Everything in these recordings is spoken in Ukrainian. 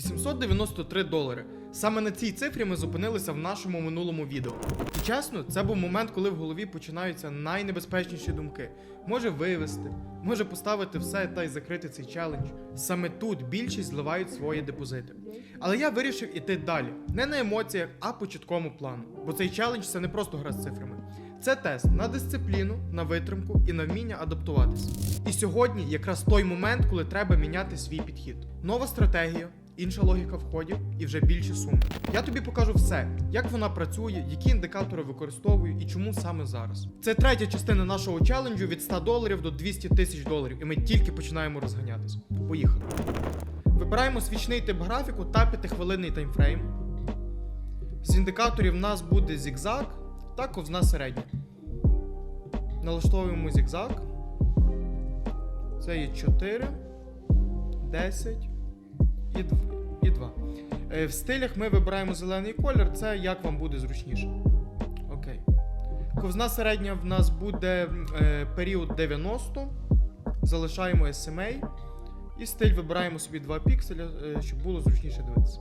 893 долари. Саме на цій цифрі ми зупинилися в нашому минулому відео. І чесно, це був момент, коли в голові починаються найнебезпечніші думки. Може вивести, може поставити все та й закрити цей челендж. Саме тут більшість зливають свої депозити. Але я вирішив іти далі, не на емоціях, а по чіткому плану. Бо цей челендж це не просто гра з цифрами. Це тест на дисципліну, на витримку і на вміння адаптуватися. І сьогодні якраз той момент, коли треба міняти свій підхід. Нова стратегія, інша логіка входів і вже більші суми. Я тобі покажу все, як вона працює, які індикатори використовую і чому саме зараз. Це третя частина нашого челенджу від 100 доларів до 200 тисяч доларів, і ми тільки починаємо розганятися. Поїхали. Вибираємо свічний тип графіку та 5-хвилинний таймфрейм. З індикаторів в нас буде зігзаг та ковзна середня. Налаштовуємо зігзаг. Це є 4, 10 і І 2. Е, В стилях ми вибираємо зелений колір, це як вам буде зручніше. Окей. Ковзна середня в нас буде е, період 90. Залишаємо SMA. І стиль вибираємо собі 2 пікселя, е, щоб було зручніше дивитися.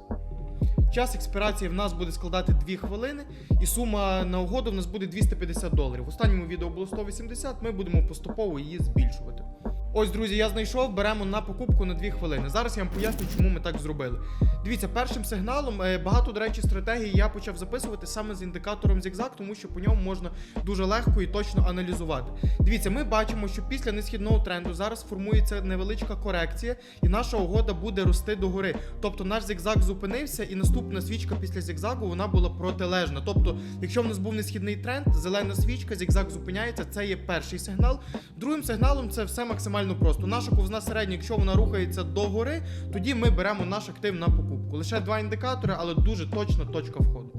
Час експірації в нас буде складати 2 хвилини, і сума на угоду в нас буде 250 доларів. В останньому відео було 180, ми будемо поступово її збільшувати. Ось, друзі, я знайшов, беремо на покупку на 2 хвилини. Зараз я вам поясню, чому ми так зробили. Дивіться, першим сигналом е, багато, до речі, стратегій я почав записувати саме з індикатором зігзаг, тому що по ньому можна дуже легко і точно аналізувати. Дивіться, ми бачимо, що після несхідного тренду зараз формується невеличка корекція, і наша угода буде рости догори. Тобто наш зігзаг зупинився, і наступна свічка після зігзагу вона була протилежна. Тобто, якщо в нас був несхідний тренд, зелена свічка, зігзаг зупиняється, це є перший сигнал. Другим сигналом це все максимально просто. Наша ковзна середня, якщо вона рухається догори, тоді ми беремо наш актив на покупку. Лише два індикатори, але дуже точна точка входу.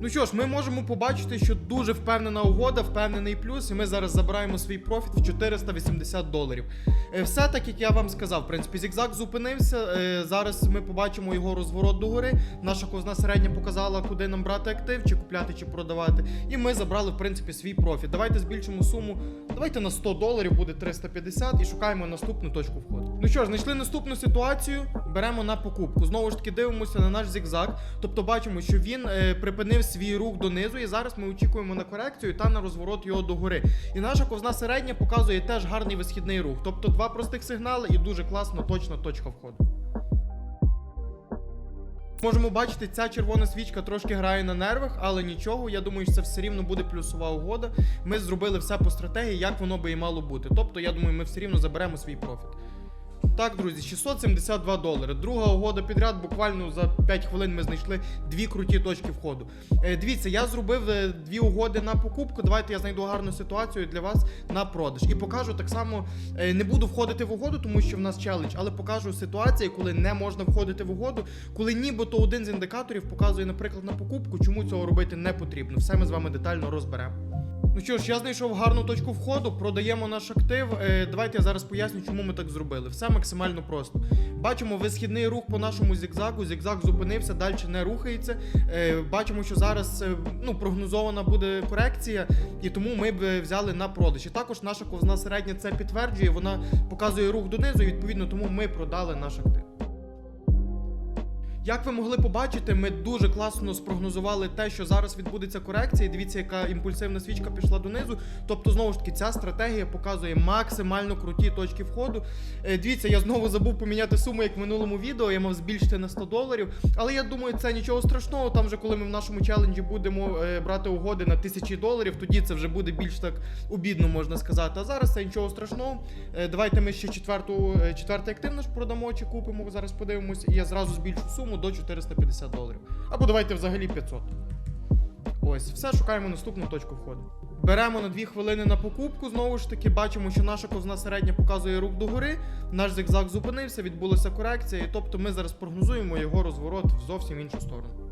Ну що ж, ми можемо побачити, що дуже впевнена угода, впевнений плюс, і ми зараз забираємо свій профіт в 480 доларів. Е, Все так, як я вам сказав, в принципі, зігзаг зупинився. е, Зараз ми побачимо його розворот догори. Наша ковзна середня показала, куди нам брати актив, чи купляти, чи продавати. І ми забрали, в принципі, свій профіт. Давайте збільшимо суму. Давайте на 100 доларів буде 350 і шукаємо наступну точку входу. Ну що ж, знайшли наступну ситуацію. Беремо на покупку. Знову ж таки, дивимося на наш зігзаг. Тобто бачимо, що він е, припинив свій рух донизу, і зараз ми очікуємо на корекцію та на розворот його догори. І наша ковзна середня показує теж гарний висхідний рух. Тобто два простих сигнали і дуже класна, точна точка входу. Можемо бачити, ця червона свічка трошки грає на нервах, але нічого. Я думаю, що це все рівно буде плюсова угода. Ми зробили все по стратегії, як воно би і мало бути. Тобто, я думаю, ми все рівно заберемо свій профіт. Так, друзі, 672 долари. Друга угода підряд. Буквально за 5 хвилин ми знайшли дві круті точки входу. Е, дивіться, я зробив е, дві угоди на покупку. Давайте я знайду гарну ситуацію для вас на продаж. І покажу так само. е, не буду входити в угоду, тому що в нас челендж, але покажу ситуації, коли не можна входити в угоду, коли нібито один з індикаторів показує, наприклад, на покупку, чому цього робити не потрібно. Все ми з вами детально розберемо. Ну що ж, я знайшов гарну точку входу, продаємо наш актив. Е, давайте я зараз поясню, чому ми так зробили. Все максимально просто. Бачимо висхідний рух по нашому зігзагу. Зігзаг зупинився, далі не рухається. Е, бачимо, що зараз е, ну, прогнозована буде корекція, і тому ми б взяли на продаж. І також наша ковзна середня це підтверджує, вона показує рух донизу, і відповідно тому ми продали наш актив. Як ви могли побачити, ми дуже класно спрогнозували те, що зараз відбудеться корекція. І дивіться, яка імпульсивна свічка пішла донизу. Тобто, знову ж таки, ця стратегія показує максимально круті точки входу. Е, дивіться, я знову забув поміняти суму, як в минулому відео. Я мав збільшити на 100 доларів. Але я думаю, це нічого страшного. Там вже коли ми в нашому челенджі будемо е, брати угоди на тисячі доларів, тоді це вже буде більш так обідно, можна сказати. А зараз це нічого страшного. Е, давайте ми ще четверту, четвертий актив наш продамо чи купимо. Зараз подивимося, і я зразу збільшу суму до 450 доларів. Або давайте взагалі 500. Ось, все, шукаємо наступну точку входу. Беремо на 2 хвилини на покупку. Знову ж таки, бачимо, що наша ковзна середня показує рух догори. Наш зигзаг зупинився, відбулася корекція, і тобто ми зараз прогнозуємо його розворот в зовсім іншу сторону.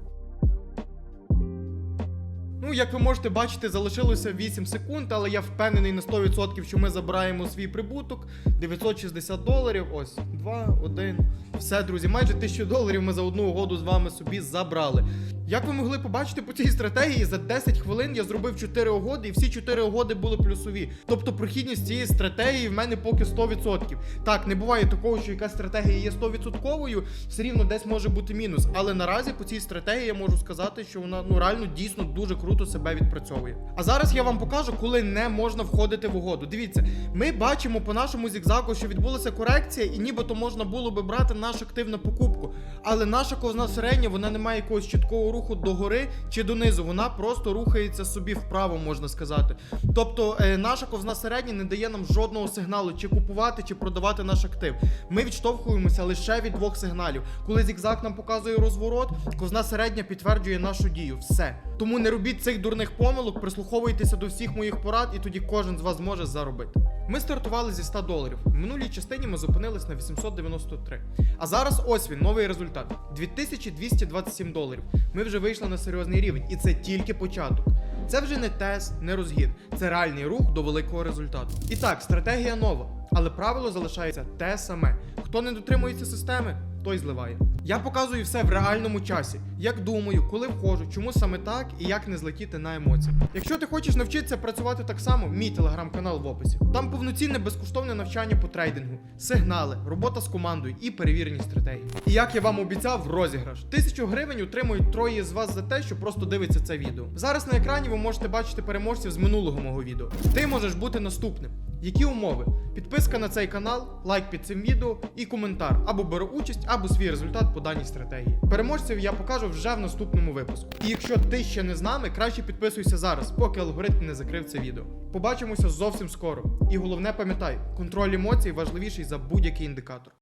Ну, як ви можете бачити, залишилося 8 секунд, але я впевнений на 100%, що ми забираємо свій прибуток 960 доларів. Ось 2, 1. Все, друзі, майже 1000 доларів ми за одну угоду з вами собі забрали. Як ви могли побачити по цій стратегії, за 10 хвилин я зробив 4 угоди, і всі 4 угоди були плюсові. Тобто прохідність цієї стратегії в мене поки 100%. Так, не буває такого, що якась стратегія є 100%, все рівно десь може бути мінус. Але наразі по цій стратегії я можу сказати, що вона ну реально дійсно дуже круто себе відпрацьовує. А зараз я вам покажу, коли не можна входити в угоду. Дивіться, ми бачимо по нашому зігзагу, що відбулася корекція, і нібито можна було би брати наш актив на покупку. Але наша ковзна середня, вона не має якогось чіткого руху догори чи донизу. Вона просто рухається собі вправо, можна сказати. Тобто, е, наша ковзна середня не дає нам жодного сигналу, чи купувати, чи продавати наш актив. Ми відштовхуємося лише від двох сигналів. Коли зігзаг нам показує розворот, ковзна середня підтверджує нашу дію. Все. Тому не робіть цих дурних помилок, прислуховуйтеся до всіх моїх порад, і тоді кожен з вас зможе заробити. Ми стартували зі 100 доларів. В минулій частині ми зупинились на 893. А зараз ось він, новий результат: 2227 доларів. Ми вже вийшли на серйозний рівень, і це тільки початок. Це вже не тест, не розгін, це реальний рух до великого результату. І так, стратегія нова, але правило залишається те саме. Хто не дотримується системи, той зливає. Я показую все в реальному часі, як думаю, коли входжу, чому саме так і як не злетіти на емоції. Якщо ти хочеш навчитися працювати так само, мій телеграм-канал в описі. Там повноцінне безкоштовне навчання по трейдингу, сигнали, робота з командою і перевірені стратегії. І як я вам обіцяв, розіграш. Тисячу гривень отримують троє з вас за те, що просто дивиться це відео. Зараз на екрані ви можете бачити переможців з минулого мого відео. Ти можеш бути наступним. Які умови? Підписка на цей канал, лайк під цим відео і коментар або беру участь, або свій результат по даній стратегії. Переможців я покажу вже в наступному випуску. І якщо ти ще не з нами, краще підписуйся зараз, поки алгоритм не закрив це відео. Побачимося зовсім скоро. І головне пам'ятай, контроль емоцій важливіший за будь-який індикатор.